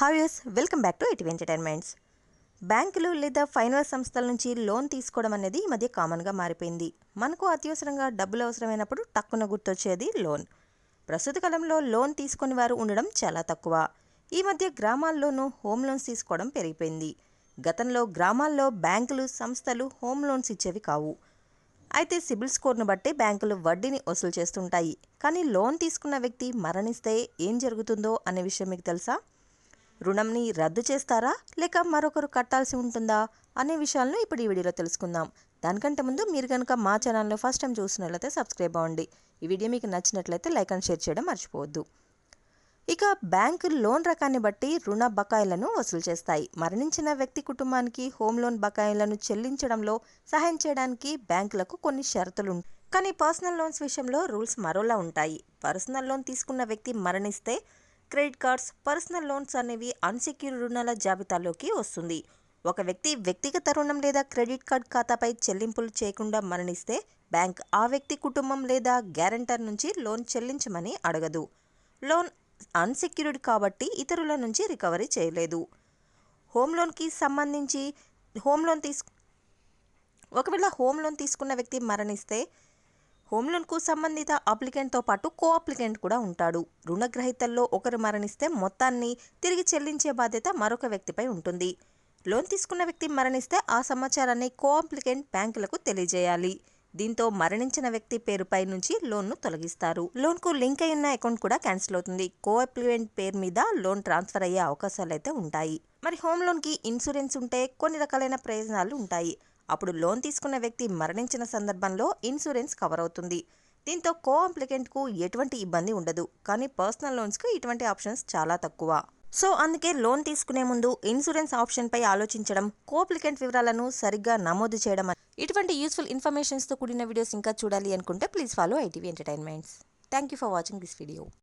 హావ్యూస్ welcome back to eighty entertainments బ్యాంకులు లేదా finance సంస్థల నుంచి లోన్ తీసుకోవడం అనేది ఈ మధ్య కామన్గా మారిపోయింది. మనకు అత్యవసరంగా డబ్బులు అవసరమైనప్పుడు టక్కున గుర్తొచ్చేది లోన్. ప్రస్తుత కాలంలో లోన్ తీసుకుని వారు ఉండడం చాలా తక్కువ. ఈ మధ్య గ్రామాల్లోనూ హోమ్ లోన్స్ తీసుకోవడం పెరిగిపోయింది. గతంలో గ్రామాల్లో బ్యాంకులు సంస్థలు హోమ్ లోన్స్ ఇచ్చేవి కావు. అయితే సిబిల్ స్కోర్ను బట్టి బ్యాంకులు వడ్డీని వసూలు చేస్తుంటాయి. కానీ లోన్ తీసుకున్న వ్యక్తి మరణిస్తే ఏం జరుగుతుందో అనే విషయం మీకు తెలుసా? రుణంని రద్దు చేస్తారా? లేక మరొకరు కట్టాల్సి ఉంటుందా? అనే విషయాలను ఇప్పుడు ఈ వీడియోలో తెలుసుకుందాం. దానికంటే ముందు మీరు కనుక మా ఛానల్లో ఫస్ట్ టైం చూసినట్లయితే సబ్స్క్రైబ్ అవ్వండి. ఈ వీడియో మీకు నచ్చినట్లయితే లైక్ అండ్ షేర్ చేయడం మర్చిపోవద్దు. ఇక బ్యాంకు లోన్ రకాన్ని బట్టి రుణ బకాయిలను వసూలు చేస్తాయి. మరణించిన వ్యక్తి కుటుంబానికి హోమ్ లోన్ బకాయిలను చెల్లించడంలో సహాయం చేయడానికి బ్యాంకులకు కొన్ని షరతులు కానీ పర్సనల్ లోన్స్ విషయంలో రూల్స్ మరోలా ఉంటాయి. పర్సనల్ లోన్ తీసుకున్న వ్యక్తి మరణిస్తే క్రెడిట్ కార్డ్స్ పర్సనల్ లోన్స్ అనేవి అన్సెక్యూర్డ్ రుణాల జాబితాలోకి వస్తుంది. ఒక వ్యక్తి వ్యక్తిగత రుణం లేదా క్రెడిట్ కార్డ్ ఖాతాపై చెల్లింపులు చేయకుండా మరణిస్తే బ్యాంక్ ఆ వ్యక్తి కుటుంబం లేదా గ్యారంటర్ నుంచి లోన్ చెల్లించమని అడగదు. లోన్ అన్సెక్యూర్డ్ కాబట్టి ఇతరుల నుంచి రికవరీ చేయలేదు. హోమ్ లోన్కి సంబంధించి హోమ్ లోన్ తీసు ఒకవేళ హోమ్ లోన్ తీసుకున్న వ్యక్తి మరణిస్తే హోమ్ లోన్కు సంబంధిత అప్లికెంట్తో పాటు కో అప్లికెంట్ కూడా ఉంటాడు. రుణగ్రహీతల్లో ఒకరు మరణిస్తే మొత్తాన్ని తిరిగి చెల్లించే బాధ్యత మరొక వ్యక్తిపై ఉంటుంది. లోన్ తీసుకున్న వ్యక్తి మరణిస్తే ఆ సమాచారాన్ని కో అప్లికెంట్ బ్యాంకులకు తెలియజేయాలి. దీంతో మరణించిన వ్యక్తి పేరుపై నుంచి లోన్ను తొలగిస్తారు. లోన్కు లింక్ అయి ఉన్న అకౌంట్ కూడా క్యాన్సిల్ అవుతుంది. కో అప్లికెంట్ పేరు మీద లోన్ ట్రాన్స్ఫర్ అయ్యే అవకాశాలు అయితే ఉంటాయి. మరి హోమ్ లోన్కి ఇన్సూరెన్స్ ఉంటే కొన్ని రకాలైన ప్రయోజనాలు ఉంటాయి. అప్పుడు లోన్ తీసుకున్న వ్యక్తి మరణించిన సందర్భంలో ఇన్సూరెన్స్ కవర్ అవుతుంది దీంతో కో అప్లికెంట్కు ఎటువంటి ఇబ్బంది ఉండదు. కానీ పర్సనల్ లోన్స్కు ఇటువంటి ఆప్షన్స్ చాలా తక్కువ. సో అందుకే లోన్ తీసుకునే ముందు ఇన్సూరెన్స్ ఆప్షన్పై ఆలోచించడం కోప్లికెంట్ వివరాలను సరిగ్గా నమోదు చేయడం ఇటువంటి యూస్ఫుల్ ఇన్ఫర్మేషన్స్తో కూడిన వీడియోస్ ఇంకా చూడాలి అనుకుంటే please follow ITV entertainments. Thank you for watching this video.